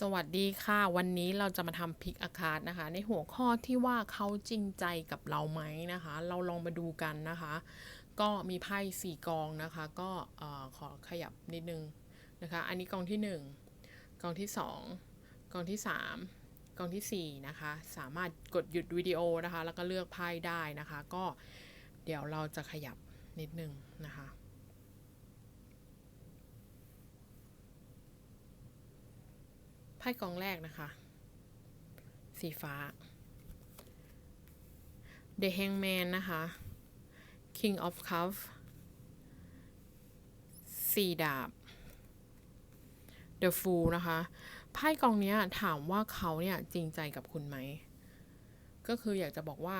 สวัสดีค่ะ วันนี้เราจะมาทำพิกอาคารนะคะ ในหัวข้อที่ว่าเขาจริงใจกับเราไหมนะคะ เราลองมาดูกันนะคะ ก็มีไพ่สี่กองนะคะ ก็ขอขยับนิดนึงนะคะ อันนี้กองที่หนึ่งกองที่สองกองที่สามกองที่สี่นะคะ สามารถกดหยุดวิดีโอนะคะ แล้วก็เลือกไพ่ได้นะคะ ก็เดี๋ยวเราจะขยับนิดนึงนะคะ พ่กองแรกนะคะ สีฟ้า The Hangman นะคะ King of Cups สี่ดาบ The Fool นะคะไพ่กองนี้ถามว่าเขาเนี่ยจริงใจกับคุณไหม ก็คืออยากจะบอกว่า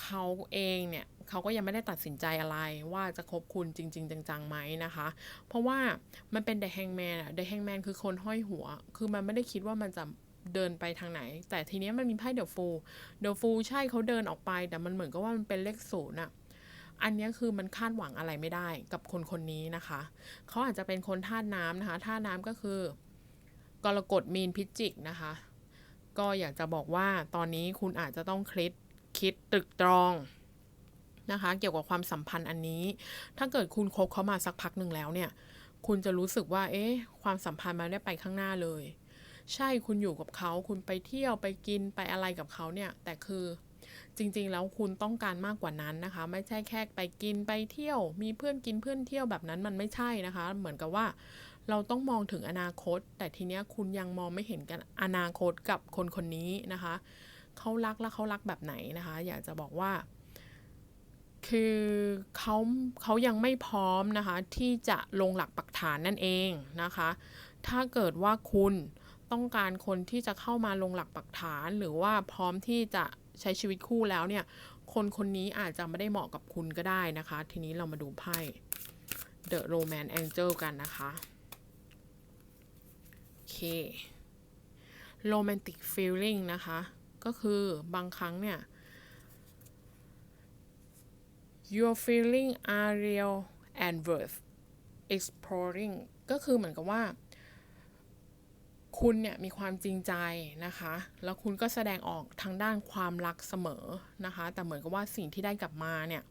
เขาเองเนี่ย เขาก็ยังไม่ได้ตัดสินใจอะไรว่าจะคบคุณจริง ๆ จังๆไหมนะคะ เพราะว่ามันเป็น The Hangman อะ The Hangman คือคนห้อยหัว คือมันไม่ได้คิดว่ามันจะเดินไปทางไหน แต่ทีเนี้ยมันมีไพ่ The Fool The Fool ใช่เขาเดินออกไป แต่มันเหมือนกับว่ามันเป็นเลขศูนย์อะอันนี้คือมันคาดหวังอะไรไม่ได้กับคนคนนี้นะคะ เขาอาจจะเป็นคนธาตุน้ำนะคะธาตุน้ำก็คือกรกฎมีนพิจิกนะคะ ก็อยากจะบอกว่าตอนนี้คุณอาจจะต้องคิดคิดตรึกตรอง นะคะ เกี่ยวกับความสัมพันธ์อันนี้ ถ้าเกิดคุณคบเขามาสักพักหนึ่งแล้วเนี่ย คุณจะรู้สึกว่า เอ๊ะ ความสัมพันธ์มันได้ไปข้างหน้าเลย ใช่คุณอยู่กับเขา คุณไปเที่ยวไปกินไปอะไรกับเขาเนี่ย แต่คือจริงๆ แล้วคุณต้องการมากกว่านั้นนะคะ ไม่ใช่แค่ไปกินไปเที่ยว มีเพื่อนกินเพื่อนเที่ยวแบบนั้นมันไม่ใช่นะคะ เหมือนกับว่าเราต้องมองถึงอนาคต แต่ทีเนี้ยคุณยังมองไม่เห็นกันอนาคตกับคนคนนี้นะคะเขารักแล้วเขารักแบบไหนนะคะ อยากจะบอกว่า คือเขาเขายังไม่พร้อมนะคะ ที่จะลงหลักปักฐานนั่นเองนะคะ ถ้าเกิดว่าคุณต้องการคนที่จะเข้ามาลงหลักปักฐาน หรือว่าพร้อมที่จะใช้ชีวิตคู่แล้วเนี่ย คนคนนี้อาจจะไม่ได้เหมาะกับคุณก็ได้นะคะ ทีนี้เรามาดูไพ่ The Romance Angel กันนะคะโอเค Romantic Feeling นะคะ ก็คือบางครั้งเนี่ย your feeling are real and worth exploring ก็คือเหมือนกับว่า คุณเนี่ยมีความจริงใจนะคะ แล้วคุณก็แสดงออกทางด้านความรักเสมอนะคะ แต่เหมือนกับว่าสิ่งที่ได้กลับมาเนี่ย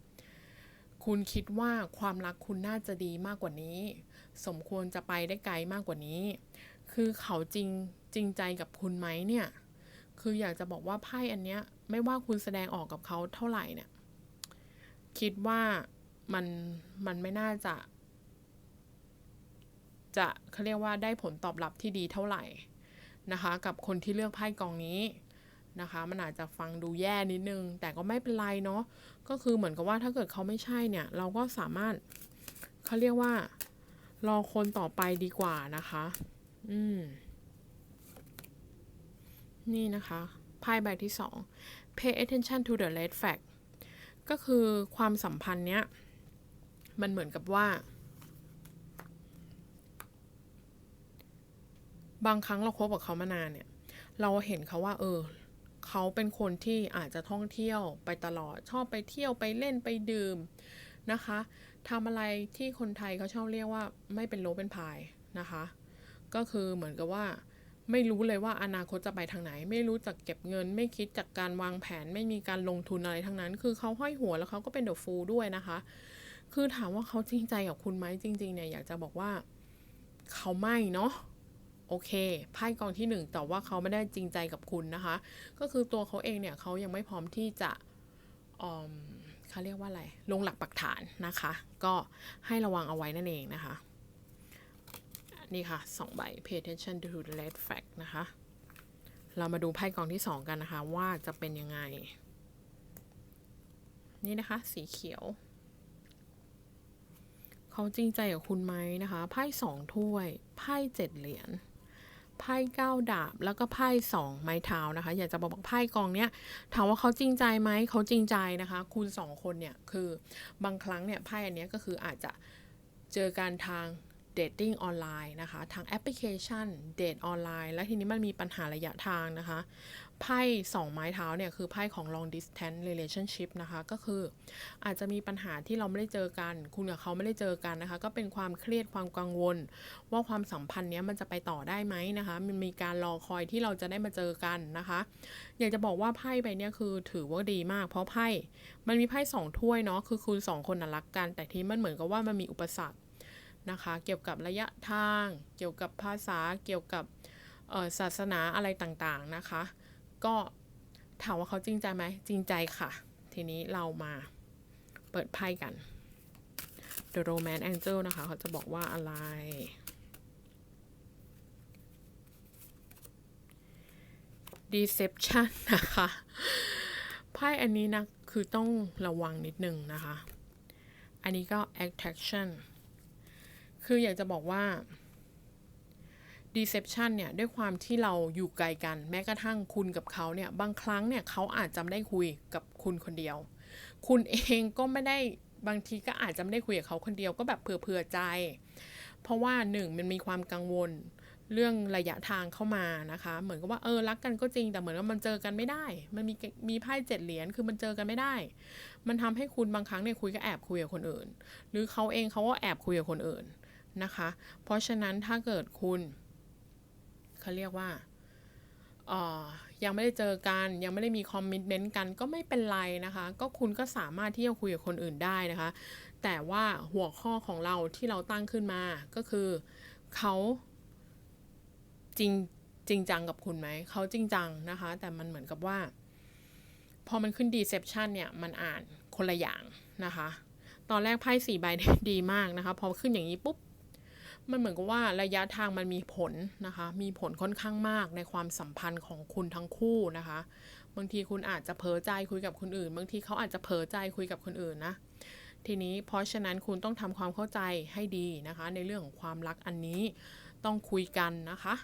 คุณคิดว่าความรักคุณน่าจะดีมากกว่านี้ สมควรจะไปได้ไกลมากกว่านี้ คือเขาจริงจริงใจกับคุณไหมเนี่ย คืออยากจะบอกว่าไพ่อันเนี้ยไม่ว่าคุณแสดงออกกับเขาเท่าไหร่เนี่ย คิดว่ามันมันไม่น่าจะ จะเขาเรียกว่าได้ผลตอบรับที่ดีเท่าไหร่นะคะ กับคนที่เลือกไพ่กองนี้นะคะ มันอาจจะฟังดูแย่นิดนึง แต่ก็ไม่เป็นไรเนาะก็คือเหมือนกับว่าถ้าเกิดเขาไม่ใช่เนี่ย เราก็สามารถเขาเรียกว่า รอคนต่อไปดีกว่านะคะ อืมนี่นะคะไพ่ใบที่สอง pay attention to the red flag ก็คือความสัมพันธ์เนี้ย มันเหมือนกับว่า บางครั้งเราคบกับเขามานานเนี่ย เราเห็นเขาว่า เออ เขาเป็นคนที่อาจจะท่องเที่ยวไปตลอด ชอบไปเที่ยวไปเล่นไปดื่มนะคะทำอะไรที่คนไทยเขาชอบเรียกว่าไม่เป็นโลเป็นพายนะคะ ก็คือเหมือนกับว่า ไม่รู้เลยว่าอนาคตจะไปทางไหน ไม่รู้จักเก็บเงิน ไม่คิดจากการวางแผน ไม่มีการลงทุนอะไรทั้งนั้น คือเขาห้อยหัวแล้วเขาก็เป็นเดอะฟูลด้วยนะคะ คือถามว่าเขาจริงใจกับคุณไหมจริง ๆ เนี่ยอยากจะบอกว่าเขาไม่เนาะโอเคไพ่กองที่หนึ่งแต่ว่าเขาไม่ได้จริงใจกับคุณนะคะ ก็คือตัวเขาเองเนี่ยเขายังไม่พร้อมที่จะอืมเขาเรียกว่าอะไร ลงหลักปักฐานนะคะ ก็ให้ระวังเอาไว้นั่นเองนะคะ นี่ค่ะสองใบ pay attention to the red flag นะคะ เรามาดูไพ่กองที่สองกันนะคะ ว่าจะเป็นยังไง นี่นะคะ สีเขียว เขาจริงใจกับคุณไหมนะคะ ไพ่สองถ้วย ไพ่เจ็ดเหรียญไพ่เก้าดาบแล้วก็ไพ่สองไม้เท้านะคะ อยากจะบอกไพ่กองเนี้ยถามว่าเขาจริงใจไหมเขาจริงใจนะคะ คุณสองคนเนี่ยคือบางครั้งเนี่ยไพ่อันเนี้ยก็คืออาจจะเจอการทาง เดทติ้งออนไลน์นะคะทางแอปพลิเคชันเดทออนไลน์ และทีนี้มันมีปัญหาระยะทางนะคะไพ่สองไม้เท้าเนี่ยคือไพ่ของ long distance relationship นะคะ ก็คืออาจจะมีปัญหาที่เราไม่ได้เจอกัน คุณกับเขาไม่ได้เจอกันนะคะ ก็เป็นความเครียดความกังวล ว่าความสัมพันธ์เนี้ยมันจะไปต่อได้ไหมนะคะ มันมีการรอคอยที่เราจะได้มาเจอกันนะคะ อยากจะบอกว่าไพ่ใบเนี้ยคือถือว่าดีมาก เพราะไพ่มันมีไพ่สองถ้วยเนาะคือคุณสองคนน่ะรักกัน แต่ทีมันเหมือนกับว่ามันมีอุปสรรค นะคะ เกี่ยวกับระยะทาง เกี่ยวกับภาษา เกี่ยวกับศาสนาอะไรต่างๆนะคะ ก็ถามว่าเขาจริงใจไหมจริงใจค่ะ ทีนี้เรามาเปิดไพ่กัน The Romance Angel นะคะ เขาจะบอกว่าอะไร Deception นะคะไพ่อันนี้นะ คือต้องระวังนิดนึงนะคะ อันนี้ก็ attraction คืออยากจะบอกว่า deception เนี่ย ด้วยความที่เราอยู่ไกลกัน แม้กระทั่งคุณกับเขาเนี่ย บางครั้งเนี่ยเขาอาจจะไม่ได้คุยกับคุณคนเดียว คุณเองก็ไม่ได้บางทีก็อาจจะไม่ได้คุยกับเขาคนเดียวก็แบบเผื่อใจ เพราะว่าหนึ่งมันมีความกังวลเรื่องระยะทางเข้ามานะคะ เหมือนกับว่าเออรักกันก็จริง แต่เหมือนกับมันเจอกันไม่ได้ มันมีมีไพ่เจ็ดเหรียญคือมันเจอกันไม่ได้ มันทำให้คุณบางครั้งเนี่ยคุยก็แอบคุยกับคนอื่น หรือเขาเองเขาก็แอบคุยกับคนอื่น นะคะ เพราะฉะนั้นถ้าเกิดคุณเขาเรียกว่าออยังไม่ได้เจอกัน ยังไม่ได้มีคอมมิชเมนต์กันก็ไม่เป็นไรนะคะ ก็คุณก็สามารถที่จะคุยกับคนอื่นได้นะคะ แต่ว่าหัวข้อของเราที่เราตั้งขึ้นมาก็คือเขาจริงจริงจังกับคุณไหม เขาจริงจังนะคะ แต่มันเหมือนกับว่า พอมันขึ้น deception เนี่ยมันอ่านคนละอย่างนะคะ ตอนแรกไพ่สี่ใบดีมากนะคะ พอขึ้นอย่างนี้ปุ๊บ มันเหมือนกับว่าระยะทางมันมีผลนะคะ มีผลค่อนข้างมากในความสัมพันธ์ของคุณทั้งคู่นะคะ บางทีคุณอาจจะเผลอใจคุยกับคนอื่น บางทีเขาอาจจะเผลอใจคุยกับคนอื่นนะ ทีนี้เพราะฉะนั้นคุณต้องทำความเข้าใจให้ดีนะคะ ในเรื่องของความรักอันนี้ต้องคุยกันนะคะ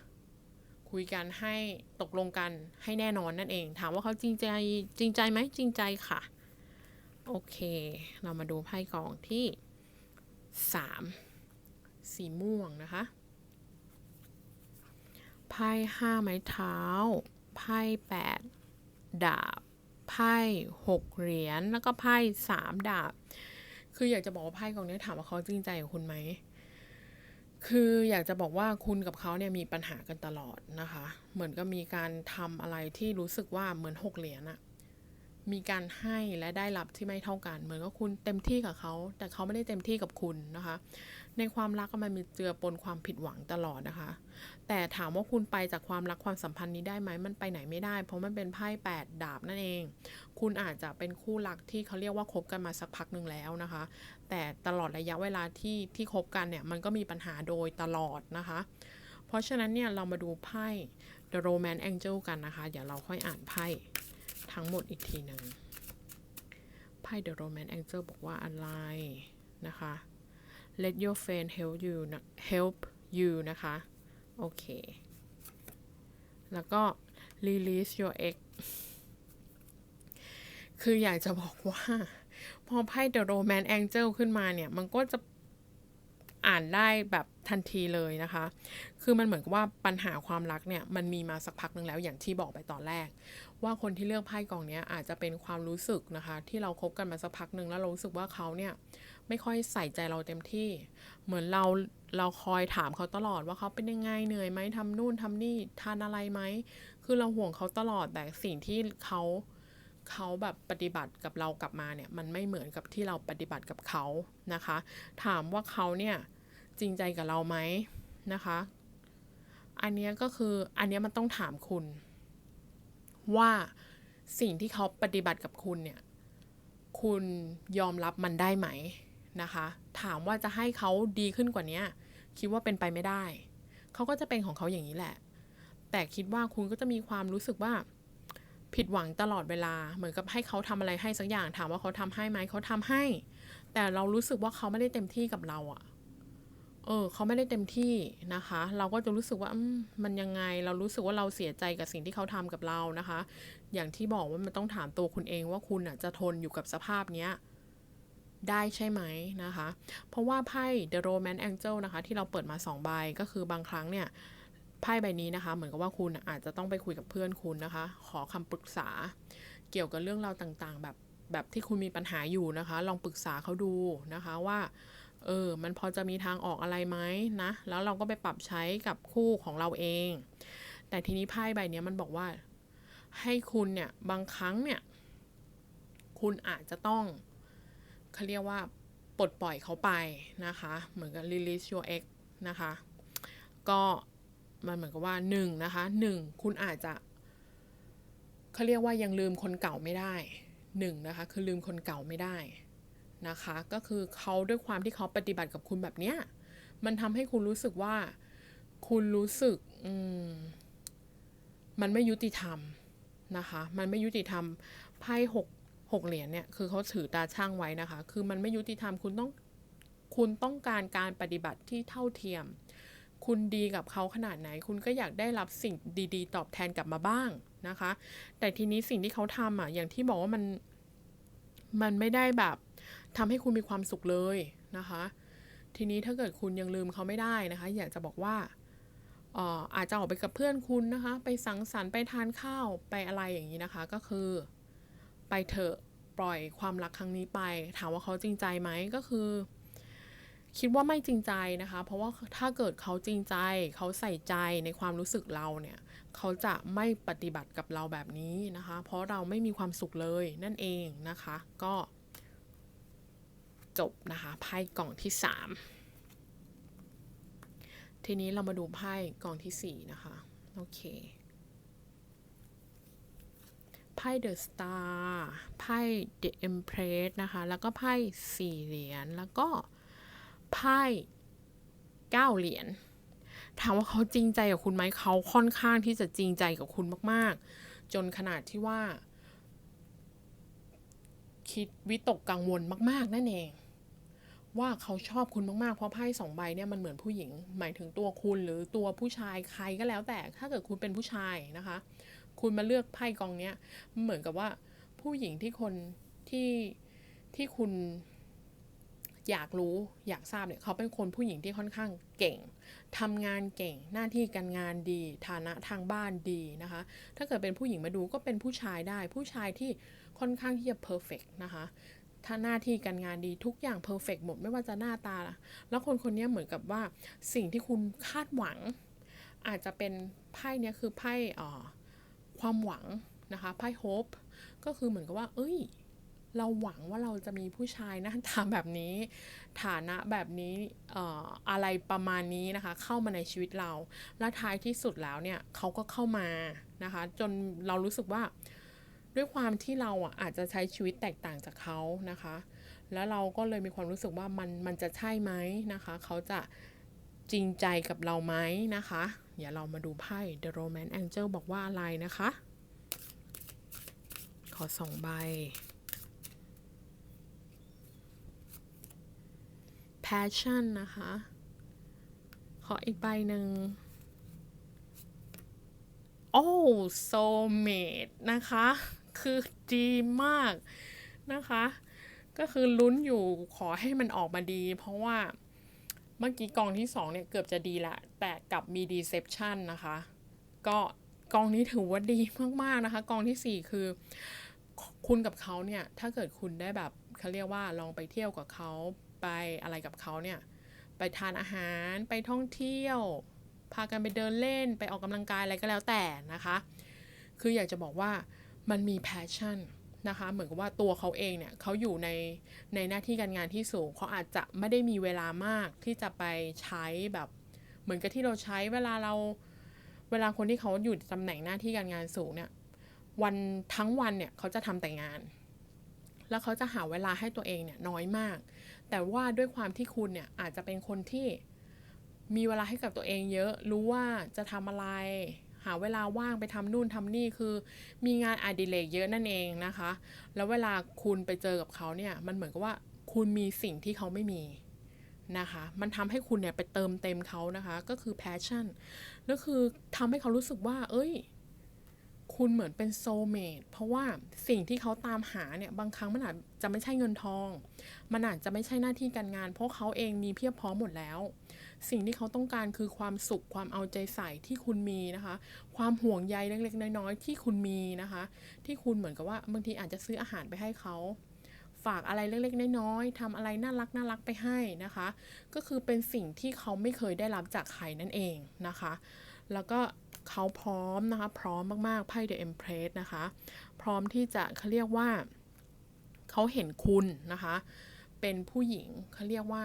คุยกันให้ตกลงกันให้แน่นอนนั่นเอง ถามว่าเขาจริงใจจริงใจไหมจริงใจค่ะ โอเค เรามาดูไพ่กองที่สาม สีม่วงนะคะ ไพ่ห้าไม้เท้า ไพ่แปดดาบ ไพ่หกเหรียญ แล้วก็ไพ่สามดาบ คืออยากจะบอกว่าไพ่กองนี้ถามว่าเขาจริงใจกับคุณไหม คืออยากจะบอกว่าคุณกับเขาเนี่ยมีปัญหากันตลอดนะคะ เหมือนกับมีการทำอะไรที่รู้สึกว่าเหมือนหกเหรียญอะมีการให้และได้รับที่ไม่เท่ากัน เหมือนกับคุณเต็มที่กับเขา แต่เขาไม่ได้เต็มที่กับคุณนะคะ ในความรักมันมีเจือปนความผิดหวังตลอดนะคะ แต่ถามว่าคุณไปจากความรักความสัมพันธ์นี้ได้ไหมมันไปไหนไม่ได้ เพราะมันเป็นไพ่แปดดาบนั่นเอง คุณอาจจะเป็นคู่รักที่เขาเรียกว่าคบกันมาสักพักหนึ่งแล้วนะคะ แต่ตลอดระยะเวลาที่ที่คบกันเนี่ยมันก็มีปัญหาโดยตลอดนะคะ เพราะฉะนั้นเนี่ยเรามาดูไพ่ The Romance Angel กันนะคะ เดี๋ยวเราค่อยอ่านไพ่ทั้งหมดอีกทีหนึ่งไพ่ The Romance Angel บอกว่าอะไรนะคะ Let your friend help you นะ help you นะคะ โอเค แล้วก็ release your ex คืออยากจะบอกว่า พอไพ่ The Romance Angel ขึ้นมาเนี่ย มันก็จะอ่านได้แบบทันทีเลยนะคะ คือมันเหมือนกับว่าปัญหาความรักเนี่ย มันมีมาสักพักหนึ่งแล้วอย่างที่บอกไปตอนแรก ว่าคนที่เลือกไพ่กองนี้อาจจะเป็นความรู้สึกนะคะ ที่เราคบกันมาสักพักหนึ่งแล้วเรารู้สึกว่าเขาเนี่ย ไม่ค่อยใส่ใจเราเต็มที่ เหมือนเราเราคอยถามเขาตลอดว่าเขาเป็นยังไงเหนื่อยไหมทำนู่นทำนี่ทานอะไรไหมคือเราห่วงเขาตลอดแต่สิ่งที่เขาเขาแบบปฏิบัติกับเรากลับมาเนี่ยมันไม่เหมือนกับที่เราปฏิบัติกับเขานะคะ ถามว่าเขาเนี่ยจริงใจกับเราไหมนะคะ อันนี้ก็คืออันนี้มันต้องถามคุณ ว่าสิ่งที่เขาปฏิบัติกับคุณเนี่ย คุณยอมรับมันได้ไหม นะคะ ถามว่าจะให้เขาดีขึ้นกว่านี้คิดว่าเป็นไปไม่ได้ เขาก็จะเป็นของเขาอย่างนี้แหละ แต่คิดว่าคุณก็จะมีความรู้สึกว่า ผิดหวังตลอดเวลา เหมือนกับให้เขาทำอะไรให้สักอย่าง ถามว่าเขาทำให้ไหมเขาทำให้ แต่เรารู้สึกว่าเขาไม่ได้เต็มที่กับเราอะเออเขาไม่ได้เต็มที่นะคะ เราก็จะรู้สึกว่ามันยังไง เรารู้สึกว่าเราเสียใจกับสิ่งที่เขาทำกับเรานะคะ อย่างที่บอกว่ามันต้องถามตัวคุณเองว่าคุณอะจะทนอยู่กับสภาพเนี้ย ได้ใช่ไหมนะคะ เพราะว่าไพ่ The Romance Angel นะคะ ที่เราเปิดมา 2 ใบก็คือบางครั้งเนี่ยไพ่ใบนี้นะคะ เหมือนกับว่าคุณอาจจะต้องไปคุยกับเพื่อนคุณนะคะ ขอคำปรึกษา เกี่ยวกับเรื่องราวต่างๆ แบบแบบที่คุณมีปัญหาอยู่นะคะ ลองปรึกษาเขาดูนะคะว่าเออ มันพอจะมีทางออกอะไรไหมนะ แล้วเราก็ไปปรับใช้กับคู่ของเราเอง แต่ทีนี้ไพ่ใบนี้มันบอกว่า ให้คุณเนี่ย บางครั้งเนี่ย คุณอาจจะต้อง เขาเรียกว่าปลดปล่อยเขาไปนะคะ เหมือนกับ release your ex นะคะ ก็มันเหมือนกับว่าหนึ่งนะคะหนึ่งคุณอาจจะเขาเรียกว่ายังลืมคนเก่าไม่ได้หนึ่งนะคะ คือลืมคนเก่าไม่ได้นะคะ ก็คือเขาด้วยความที่เขาปฏิบัติกับคุณแบบเนี้ยมันทำให้คุณรู้สึกว่า คุณรู้สึกอืมมันไม่ยุติธรรมนะคะ มันไม่ยุติธรรมไพ่หก หกเหรียญเนี่ยคือเขาถือตาช่างไว้นะคะ คือมันไม่ยุติธรรมคุณต้องคุณต้องการการปฏิบัติที่เท่าเทียม คุณดีกับเขาขนาดไหน คุณก็อยากได้รับสิ่งดี ๆ ตอบแทนกลับมาบ้างนะคะ แต่ทีนี้สิ่งที่เขาทำอะอย่างที่บอกว่ามันมันไม่ได้แบบทำให้คุณมีความสุขเลยนะคะ ทีนี้ถ้าเกิดคุณยังลืมเขาไม่ได้นะคะ อยากจะบอกว่าเอ่ออาจจะออกไปกับเพื่อนคุณนะคะ ไปสังสรรค์ไปทานข้าวไปอะไรอย่างนี้นะคะ ก็คือ ไปเถอะ ปล่อยความรักครั้งนี้ไป ถามว่าเขาจริงใจไหมก็คือ คิดว่าไม่จริงใจนะคะ เพราะว่าถ้าเกิดเขาจริงใจ เขาใส่ใจในความรู้สึกเราเนี่ยเขาจะไม่ปฏิบัติกับเราแบบนี้นะคะ เพราะเราไม่มีความสุขเลยนั่นเองนะคะ ก็ จบนะคะไพ่กล่องที่ 3 ทีนี้เรามาดูไพ่กล่องที่ 4 นะคะ โอเค ไพ่เดอะสตาร์ไพ่เดอะเอ็มเพรสนะคะ แล้วก็ไพ่สี่เหรียญแล้วก็ไพ่เก้าเหรียญถามว่าเขาจริงใจกับคุณไหมเขาค่อนข้างที่จะจริงใจกับคุณมาก ๆ จนขนาดที่ว่า คิดวิตกกังวลมาก ๆ นั่นเอง ว่าเขาชอบคุณมาก ๆ เพราะไพ่สองใบเนี่ยมันเหมือนผู้หญิง หมายถึงตัวคุณหรือตัวผู้ชายใครก็แล้วแต่ถ้าเกิดคุณเป็นผู้ชายนะคะ คุณมาเลือกไพ่กองเนี้ยเหมือนกับว่าผู้หญิงที่คนที่ที่คุณอยากรู้อยากทราบเนี่ยเขาเป็นคนผู้หญิงที่ค่อนข้างเก่งทำงานเก่งหน้าที่การงานดี ฐานะทางบ้านดีนะคะ ถ้าเกิดเป็นผู้หญิงมาดูก็เป็นผู้ชายได้ ผู้ชายที่ค่อนข้างที่จะเพอร์เฟกนะคะถ้าหน้าที่การงานดีทุกอย่างเพอร์เฟกหมดไม่ว่าจะหน้าตา แล้วคนคนนี้เหมือนกับว่าสิ่งที่คุณคาดหวัง อาจจะเป็นไพ่เนี้ยคือไพ่อ่อ ความหวังนะคะไพ่โฮปก็คือเหมือนกับว่า เอ้ย เราหวังว่าเราจะมีผู้ชายหน้าตาแบบนี้ ฐานะแบบนี้อออะไรประมาณนี้นะคะ เข้ามาในชีวิตเรา และท้ายที่สุดแล้วเนี่ยเขาก็เข้ามานะคะ จนเรารู้สึกว่าด้วยความที่เราอะอาจจะใช้ชีวิตแตกต่างจากเขานะคะ แล้วเราก็เลยมีความรู้สึกว่ามันมันจะใช่ไหมนะคะ เขาจะจริงใจกับเราไหมนะคะ เดี๋ยวเรามาดูไพ่ The Romance Angel บอกว่าอะไรนะคะ ขอสองใบ Passion นะคะ ขออีกใบหนึ่งโอ้ soulmate นะคะ คือดีมากนะคะ ก็คือลุ้นอยู่ขอให้มันออกมาดี เพราะว่า เมื่อกี้กองที่สองเนี่ยเกือบจะดีละ แต่กลับมี deception นะคะ ก็กองนี้ถือว่าดีมากๆนะคะ กองที่สี่คือคุณกับเขาเนี่ย ถ้าเกิดคุณได้แบบเขาเรียกว่าลองไปเที่ยวกับเขาไปอะไรกับเขาเนี่ย ไปทานอาหารไปท่องเที่ยว พากันไปเดินเล่นไปออกกำลังกายอะไรก็แล้วแต่นะคะ คืออยากจะบอกว่ามันมี passion น นะคะ เหมือนกับว่าตัวเขาเองเนี่ยเขาอยู่ในในหน้าที่การงานที่สูงเขาอาจจะไม่ได้มีเวลามากที่จะไปใช้แบบ เหมือนกับที่เราใช้เวลาเราเวลาคนที่เขาอยู่ตำแหน่งหน้าที่การงานสูงเนี่ยวันทั้งวันเนี่ยเขาจะทำแต่งาน แล้วเขาจะหาเวลาให้ตัวเองเนี่ยน้อยมาก แต่ว่าด้วยความที่คุณเนี่ยอาจจะเป็นคนที่มีเวลาให้กับตัวเองเยอะรู้ว่าจะทำอะไร หาเวลาว่างไปทำนู่นทำนี่คือ มีงานอดิเรกเยอะนั่นเองนะคะ แล้วเวลาคุณไปเจอกับเขาเนี่ยมันเหมือนกับว่าคุณมีสิ่งที่เขาไม่มีนะคะ มันทำให้คุณเนี่ยไปเติมเต็มเขานะคะ ก็คือแพชชั่นแล้วคือทำให้เขารู้สึกว่า เอ้ย คุณเหมือนเป็นโซเมตเพราะว่าสิ่งที่เขาตามหาเนี่ยบางครั้งมันอาจจะไม่ใช่เงินทอง มันอาจจะไม่ใช่หน้าที่การงาน เพราะเขาเองมีเพียบพร้อมหมดแล้ว สิ่งที่เขาต้องการคือความสุขความเอาใจใส่ที่คุณมีนะคะ ความห่วงใยเล็กๆน้อยๆที่คุณมีนะคะ ที่คุณเหมือนกับว่าบางทีอาจจะซื้ออาหารไปให้เขาฝากอะไรเล็กๆ น้อยๆทำอะไรน่ารักน่ารักไปให้นะคะ ก็คือเป็นสิ่งที่เขาไม่เคยได้รับจากใครนั่นเองนะคะ แล้วก็ เขาพร้อมนะคะ พร้อมมากๆไพ่ The Empress นะคะ พร้อมที่จะเขาเรียกว่า เขาเห็นคุณนะคะ เป็นผู้หญิงเขาเรียกว่า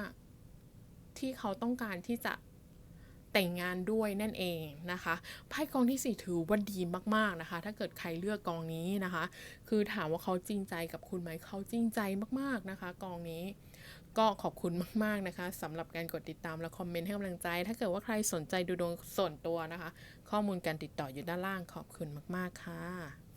ที่เขาต้องการที่จะแต่งงานด้วยนั่นเองนะคะไพ่กองที่สี่ถือว่าดีมากๆนะคะ ถ้าเกิดใครเลือกกองนี้นะคะ คือถามว่าเขาจริงใจกับคุณไหมเขาจริงใจมากๆนะคะ กองนี้ ก็ขอบคุณมาก ๆ นะคะสำหรับการกดติดตามและคอมเมนต์ให้กำลังใจ ถ้าเกิดว่าใครสนใจดูดวงส่วนตัวนะคะ ข้อมูลการติดต่ออยู่ด้านล่างขอบคุณมาก ๆ ค่ะ